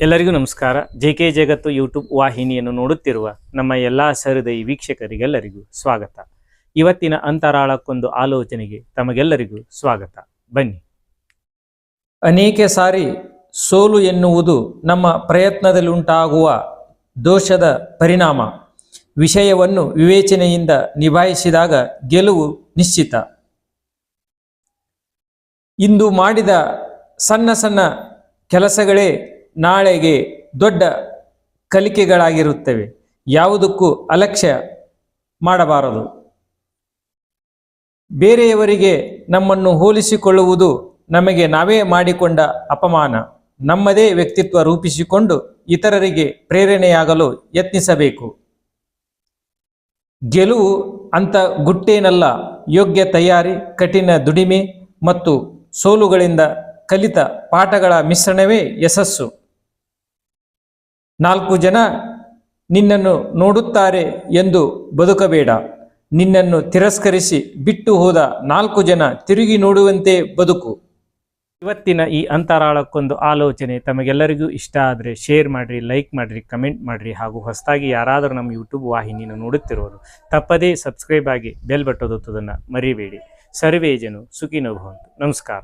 ಎಲ್ಲರಿಗೂ ನಮಸ್ಕಾರ. J K ಜಗತ್ತು ಯೂಟ್ಯೂಬ್ ವಾಹಿನಿಯನ್ನು ನೋಡುತ್ತಿರುವ ನಮ್ಮ ಎಲ್ಲ ಸಹೃದಯಿ ವೀಕ್ಷಕರಿಗೆಲ್ಲರಿಗೂ ಸ್ವಾಗತ. ಇವತ್ತಿನ ಅಂತರಾಳಕ್ಕೊಂದು ಆಲೋಚನೆಗೆ ತಮಗೆಲ್ಲರಿಗೂ ಸ್ವಾಗತ. ಬನ್ನಿ. ಅನೇಕ ಸಾರಿ ಸೋಲು ಎನ್ನುವುದು ನಮ್ಮ ಪ್ರಯತ್ನದಲ್ಲಿ ಉಂಟಾಗುವ ದೋಷದ ಪರಿಣಾಮ. ವಿಷಯವನ್ನು ವಿವೇಚನೆಯಿಂದ ನಿಭಾಯಿಸಿದಾಗ ಗೆಲುವು ನಿಶ್ಚಿತ. ಇಂದು ಮಾಡಿದ ಸಣ್ಣ ಸಣ್ಣ ಕೆಲಸಗಳೇ ನಾಳೆಗೆ ದೊಡ್ಡ ಕಲಿಕೆಗಳಾಗಿರುತ್ತವೆ. ಯಾವುದಕ್ಕೂ ಅಲಕ್ಷ್ಯ ಮಾಡಬಾರದು. ಬೇರೆಯವರಿಗೆ ನಮ್ಮನ್ನು ಹೋಲಿಸಿಕೊಳ್ಳುವುದು ನಮಗೆ ನಾವೇ ಮಾಡಿಕೊಂಡ ಅಪಮಾನ. ನಮ್ಮದೇ ವ್ಯಕ್ತಿತ್ವ ರೂಪಿಸಿಕೊಂಡು ಇತರರಿಗೆ ಪ್ರೇರಣೆಯಾಗಲು ಯತ್ನಿಸಬೇಕು. ಗೆಲುವು ಅಂತ ಗುಟ್ಟೇನಲ್ಲ. ಯೋಗ್ಯ ತಯಾರಿ, ಕಠಿಣ ದುಡಿಮೆ ಮತ್ತು ಸೋಲುಗಳಿಂದ ಕಲಿತ ಪಾಠಗಳ ಮಿಶ್ರಣವೇ ಯಶಸ್ಸು. ನಾಲ್ಕು ಜನ ನಿನ್ನನ್ನು ನೋಡುತ್ತಾರೆ ಎಂದು ಬದುಕಬೇಡ. ನಿನ್ನನ್ನು ತಿರಸ್ಕರಿಸಿ ಬಿಟ್ಟು ಹೋದ ನಾಲ್ಕು ಜನ ತಿರುಗಿ ನೋಡುವಂತೆ ಬದುಕು. ಇವತ್ತಿನ ಈ ಅಂತರಾಳಕ್ಕೊಂದು ಆಲೋಚನೆ ತಮಗೆಲ್ಲರಿಗೂ ಇಷ್ಟ ಆದರೆ ಶೇರ್ ಮಾಡಿರಿ, ಲೈಕ್ ಮಾಡಿರಿ, ಕಮೆಂಟ್ ಮಾಡಿರಿ ಹಾಗೂ ಹೊಸದಾಗಿ ಯಾರಾದರೂ ನಮ್ಮ ಯೂಟ್ಯೂಬ್ ವಾಹಿನಿಯನ್ನು ನೋಡುತ್ತಿರುವರು ತಪ್ಪದೇ ಸಬ್ಸ್ಕ್ರೈಬ್ ಆಗಿ ಬೆಲ್ ಬಟ್ಟೊತ್ತುವುದನ್ನು ಮರಿಬೇಡಿ. ಸರ್ವೇ ಜನು ನಮಸ್ಕಾರ.